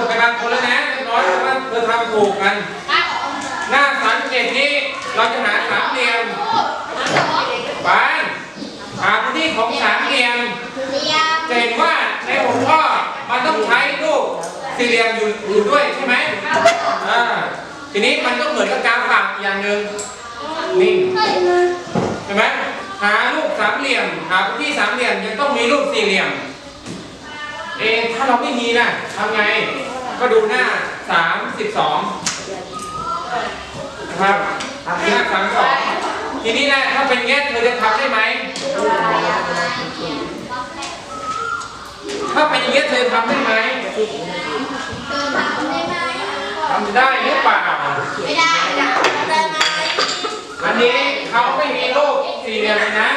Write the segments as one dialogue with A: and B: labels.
A: ดไปบางคนแล้วนะเรียบร้อยวว่าเธอทำถูกกัน หน้าสามเอ็ดนี้เราจะหาสามเหลี่ยมไปหาพื้นที่ของสามเหลี่ยมจะเห็นว่าในหัวข้อมันต้องใช้รูปสี่เหลี่ยมอยู่อยู่ด้วยใช่ไหมอ่าทีนี้มันก็เหมือนกับกาฟฝากอย่างหนึ่งนิ่งใช่ไหมหารูปสามเหลี่ยมหาพื้นที่สามเหลี่ยมยังต้องมีรูปสี่เหลี่ยม เอะถ้าเราไม่มีนะทำไง ก็ดูหน้า 32นะครับหน้า32ทีนี้นะถ้าเป็นเงี้ยเธอจะทำได้ไหม ถ้าเป็นอย่างเงี้ยเธอทำได้ไหมทำได้หรือเปล่า อันนี้เขาไม่มีรูปสี่เหลี่ยมเลยนะ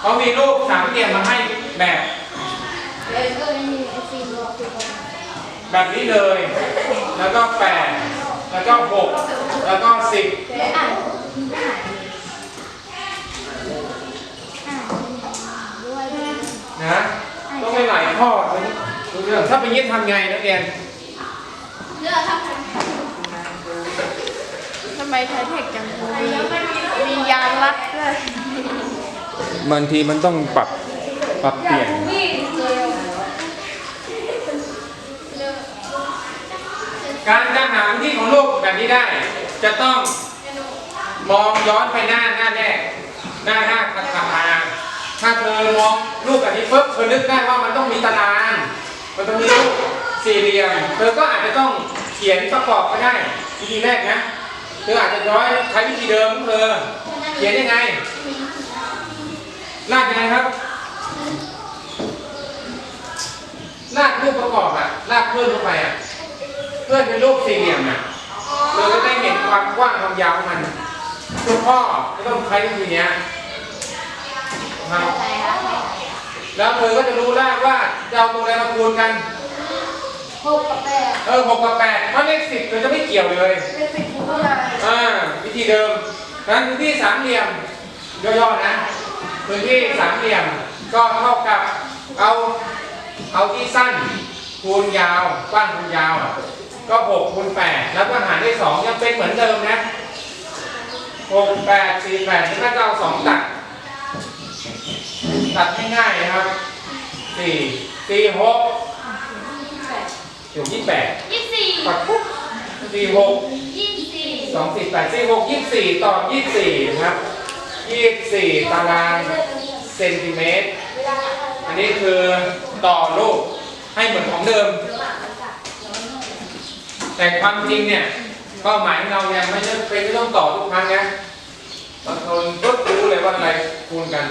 A: เขามีรูปสามเหลี่ยมมาให้แบบ แบบนี้เลย แล้วก็แปดแล้วก็หกแล้วก็สิบนะต้องไม่หลายข้อรู้เรื่องถ้าเป็นยิ่งทำไงนักเรียน
B: ทำไมไทเทคจังมีมียางรัดด้วย
A: บางทีมันต้องปรับปรับเปลี่ยน การจะหาพื้นที่ของโลกแบบนี้ได้ จะต้องมองย้อนไปหน้าหน้าแรกหน้าหน้าถัดมาถ้าเธอมองรูปแบบนี้ปุ๊บเธอนึกได้ว่ามันต้องมีตารางมันต้องมีรูปสี่เหลี่ยมเธอก็อาจจะต้องเขียนประกอบก็ได้วิธีแรกนะเธออาจจะย้อยใช้วิธีเดิมของเธอเขียนยังไงลากยังไงครับลากรูปประกอบอะลากเพิ่มเข้าไปอะ เพื่อนเป็นรูปสี่เหลี่ยมอะเราจะได้เห็นความกว้างความยาวของมันตัวพ่อก็ต้องใช้วิธีเนี้ยนะครับแล้วเธอก็จะรู้ได้ว่าจะเอาตัวอะไรมาคูณกันเออหกกับแปดเพราะเลขสิบเธอจะไม่เกี่ยวเลยอ่าวิธีเดิมนั้นพื้นที่สามเหลี่ยมย่อๆนะพื้นที่สามเหลี่ยมก็เท่ากับเอาเอาที่สั้นคูณยาวกว้างคูณยาวอะ ก็หกคูณแปดแล้วก็หารด้วยสองยังเป็นเหมือนเดิมนะหกแปดสี่แปดถ้าจะเอาสองตัด ตัดง่ายๆนะครับสี่สี่หกถึงยี่สิบแปดปัดปุ๊บสี่หกสองสิบแปดสี่หกยี่สี่ต่อยี่สี่นะครับยี่สี่ตารางเซนติเมตร อันนี้คือต่อรูปให้เหมือนของเดิม แต่ความจริงเนี่ยเป้าหมายของเราเนี่ยไม่จำเป็นที่ต้องต่อทุกครั้งนะบางคนก็รู้เลยว่าอะไรคูณกัน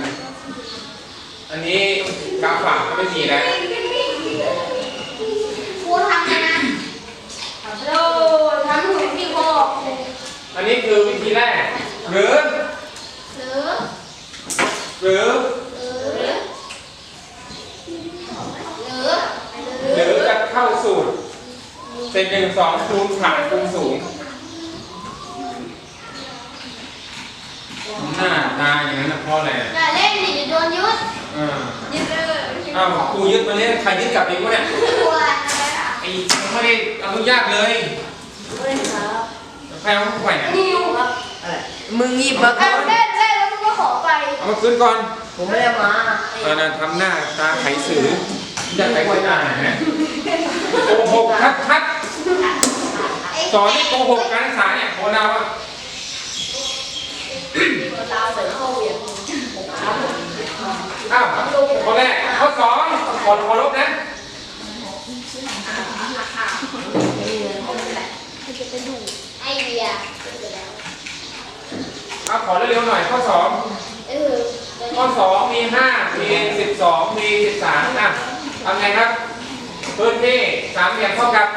A: อันนี้กราฟฝากก็ไม่มีแล้วอันนี้คือวิธีแรก หรือ หรือ หรือจะเข้าสูตรเศษหนึ่งสองคูณฐานคูณสูงหน้าตาอย่างนั้นนะเพราะอะไรอะเอออ้าวครูยึดมาเนี่ยใครยึดกลับเองวะเนี่ยไอ้ไม่ได้อนุญาตเลยใครเอาเข้าไปเนี่ย
B: มึงหยิบมาก่อน
A: เอามาคืนก่อน
B: ผมไม่ได้มา
A: เออนะทำหน้าตาไขสือจะไขสืออ่านนะโกหกชัดชัดๆ สอนให้โกหกการศึกษาเนี่ยโคนาว่าอ้าวข้อแรกข้อสองขอขอลบนะเอาขอเร็วๆหน่อยข้อสองข้อสองมีห้ามีสิบสองมีสิบสามอะทำไงครับพื้นที่สามเหลี่ยมเท่ากับ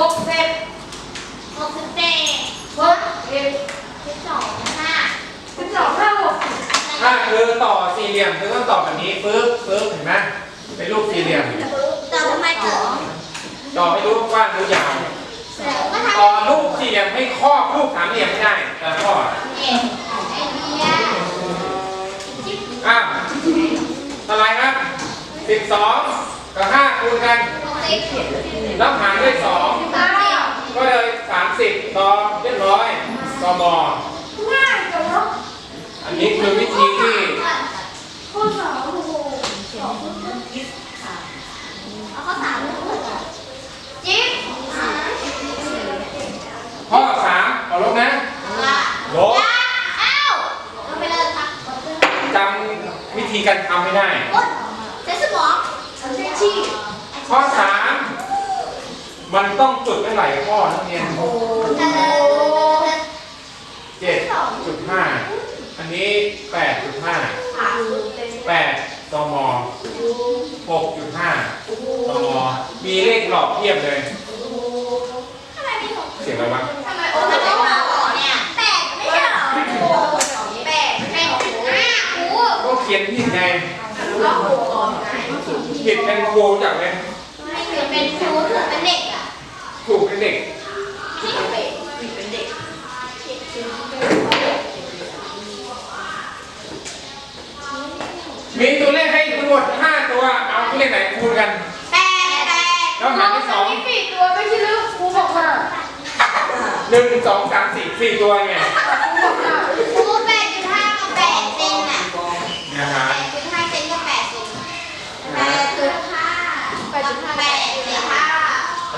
B: หกเซนหกเอ็ดสิบสองห้าหก
A: ถ้าคือต่อสี่เหลี่ยมคือต้องต่อแบบนี้ปึ๊บปึ๊บเห็นไหมเป็นรูปสี่เหลี่ยม
B: แต่ทำไมต่อ
A: ต่อให้รูปกว้างรูปยาว
B: แล้วก็ทำ
A: ต่อรูปสี่เหลี่ยมให้ครอบรูปสามเหลี่ยมไม่ได้แต่ข้อ
B: เอ็ดไอเดีย
A: อ้าวอะไรครับสิบสองกับกับห้าคูณกัน
B: หกสิบ
A: แล้วหารด้วยสอง
B: สามสิบ
A: ก็เลยสามสิบต่อเรียบร้อยต่อมอ
B: ง่ายจังวะ
A: อันนี้คือวิธีที่
B: ข้อสามโอ้โหสองเอาข้อสามจิ๊บ
A: ข้อสามเอาลบนะลบ
B: เอ้าเอาไปเลยครับ
A: จำวิธีการทำไม่ได้
B: โอ๊ยใช้สมองใช้ชีพ
A: ข้อสาม มันต้องจุดไม่หลายข้อนักเรียน
B: โอ้
A: เจ็ดจุดห้าอันนี้แปดจุดห้าแปดตมหกจุดห้าตมมีเลขหลอกเทียบเลย
B: ทำไมไม่ถูก
A: เสียงอะไรวะ
B: ทำไมโอ้มันต้องมาหรอเนี่ยแปดไม่ใช่หรอแปดแปดจุดห้าครู
A: ก็เขียนผิดไง
B: แล้วครูก่อนไง
A: ผิดเป็นครูจากไหม
B: ไม่เกิดเป็นครูเกิดเป็นเด็กอะ
A: ถูกเป็นเด็ก
B: ไม่เกิดเป็นเด็ก
A: มีตัวเลขให้ทั้งหมดห้าตัว เอาตัวเลขไหนคูณกัน
B: แปดแปด
A: แล้วหารด้วยสอง
B: สี่ตัวไม่ใช่ลูกครูบอกมา
A: หนึ่งสองสามสี่สี่ตัวไง
B: ครูแปดจุดห้ากับแปดเซนอะ
A: นะฮะ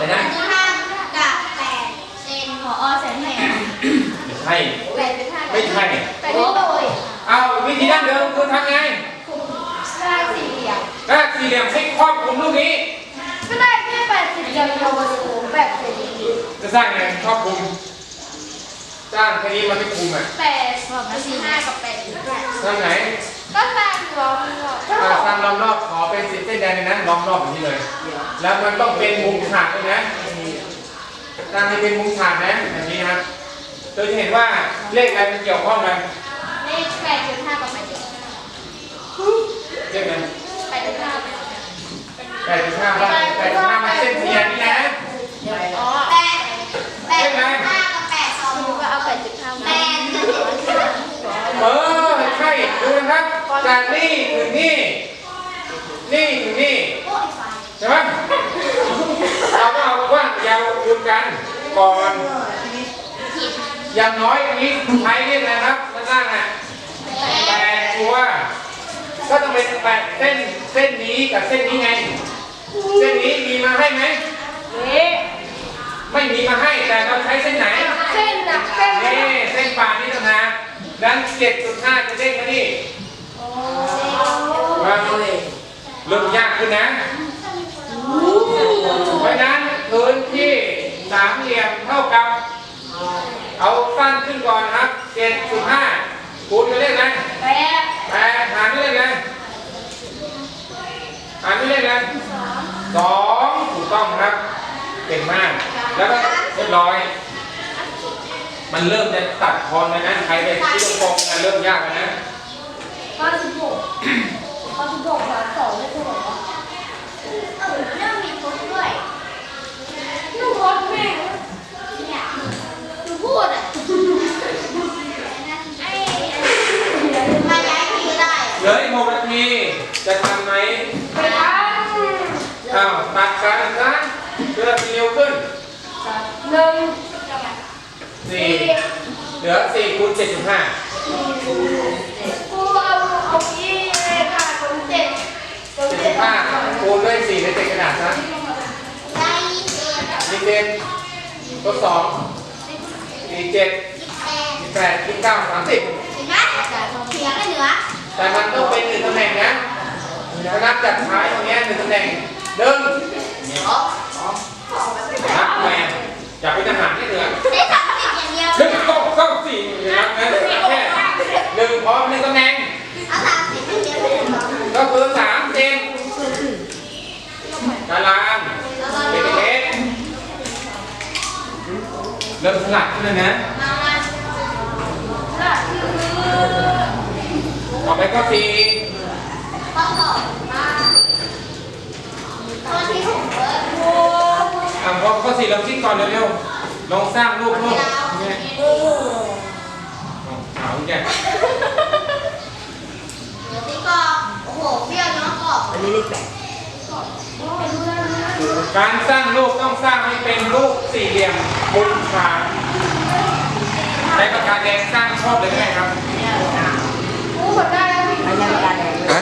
A: อะไรนะ
B: จุดห้ากับแปดเซนพอเซนแห่ง
A: ไม่ใช่
B: แปดจุดห้า
A: ไม่ใช่
B: แปดจุดห้า
A: เอาวิธีดั้งเดิมคือทำไง
B: ได้สี่เหลี่ยม
A: ถ้าสี่เหลี่ยมให้ครอบคลุมลูกนี้
B: ก็ได้แค่แปดสิบเหลี่ยมเดียวกับสูงแปดเซน
A: จะสร้างไงครอบคลุม สร้างแค่นี้มันไม่คุมอะ
B: แปดสี่ห้ากับแปดจุดห้า
A: ทางไหน
B: ก็สร้างล้อมรอบ
A: อ่าสร้างล้อมรอบขอเป็นเส้นแดงเลยนะล้อมรอบแบบนี้เลย แล้วมันต้องเป็นมุมฉากด้วยนะสร้างให้เป็นมุมฉากนะแบบนี้นะครับเราจะเห็นว่าเลขอะไรมันเกี่ยวข้องกัน
B: เลขแปดจุดห้ากับแปดจุดห้า
A: เลขอะไร
B: แปดจุดห้า
A: แปดจุดห้าว่าแปดจุดห้ามันเส้นเทียนนี่นะ
B: อ๋อแปดแปดจุดห้ากับแปดสองก็เอาแปดจุดห้าแปดจุดห้า
A: เออใช่ดูนะครับ จากนี่ถึงนี่ นี่ถึงนี่
B: โอ้ยไฟ
A: ใช่ไหมเราก็เอาว่างยาวคูณกันก่อน
B: ผิด
A: อย่างน้อยอันนี้ใช้เรียกอะไรครับด้านล่างอะแปดตัวก็ต้องเป็นแปดเส้นเส้นนี้กับเส้นนี้ไง เส้นนี้มีมาให้ไหม
B: นี่
A: ไม่มีมาให้แต่เราใช้เส้นไหน
B: เส้นหนักเส้น
A: นี่เส้นป่านนี่ต่างหากดังเจ็ดจุดห้าจะเด้งมานี่ ว่าเริ่มยากขึ้นนะ เพราะนั้นพื้นที่สามเหลี่ยมเท่ากับ เอาสั้นขึ้นก่อนนะครับเจ็ดจุดห้าคูณไปเลขอะไร
B: แปด
A: แปดหารด้วยเลขอะไรหารด้วยเลขอะไรสองถูกต้องครับเก่งมาก แล้วก็เรียบร้อย มันเริ่มจะตัดคอนแล้วนะ ใครไปที่ตรงกงนะเริ่มยากแล้วนะ
B: ห้าสิบหกห้าสิบหกสามสองได้เท่าไหร่วะเออเรื่องมีพุทธด้วยลูกพุทธแม่งเนี่ยหนูพูดอะไอ้มาย้ายที่ได้
A: เหลืออีกหกนาที จะทันไหม
B: ไปท
A: อ้าวตัดกันนะเพื่อเร็วขึ้น
B: หนึ่ง
A: สี่เหลือสี่คูณเจ็ดจุดห้า
B: เอายี่ค่ะตรงเจ็ดตรง
A: เจ็ด
B: เจ็
A: จุ
B: ด
A: ด ห้าคูณด้วยสี่ในเศษกระดาษนะ
B: ได้
A: มีเจ็ดลบสองสี่เจ็ดสี่แปดสี่เก้าสามสิบ
B: เห็นไหมเถียงกันเหนือ
A: แต่มันต้องเป็นหนึ่งตำแหน่งนะถ้านับจากท้ายตรงเนี้ยหนึ่งตำแหน่งหนึ่งนับแมนอย่าเป็นทหารที่เหนือ
B: ได้สามสิบอย่างเดียว
A: หนึ่งสองสามสี่นับนะแค่หนึ่งพร้อมหนึ่งตำแหน่ง
B: เอาสามสิบอย่างเดียวเลยเหรอ
A: ก็คือสามเซนตารางเมตรเมตร เริ่มถนัดขึ้นแล้วนะ
B: มามาก็คือ
A: ต่อไปก็สี
B: ต้องตอบมาตอนที่ผมเปิดอ้
A: อะพอข้อสี่เราคิดก่อนเร็วๆลองสร้างรูปรูปเนี่ย
B: โอา
A: แก
B: เดี๋ยวตีกรอบโอ้โหเปรี้ยวเนาะกรอบ
C: อันนี้เลขแปด
A: การสร้างรูปต้องสร้างให้เป็นรูปสี่เหลี่ยมมุมฉากใช้ปากกาแดงสร้างชอบเลยไงครับ รู้ห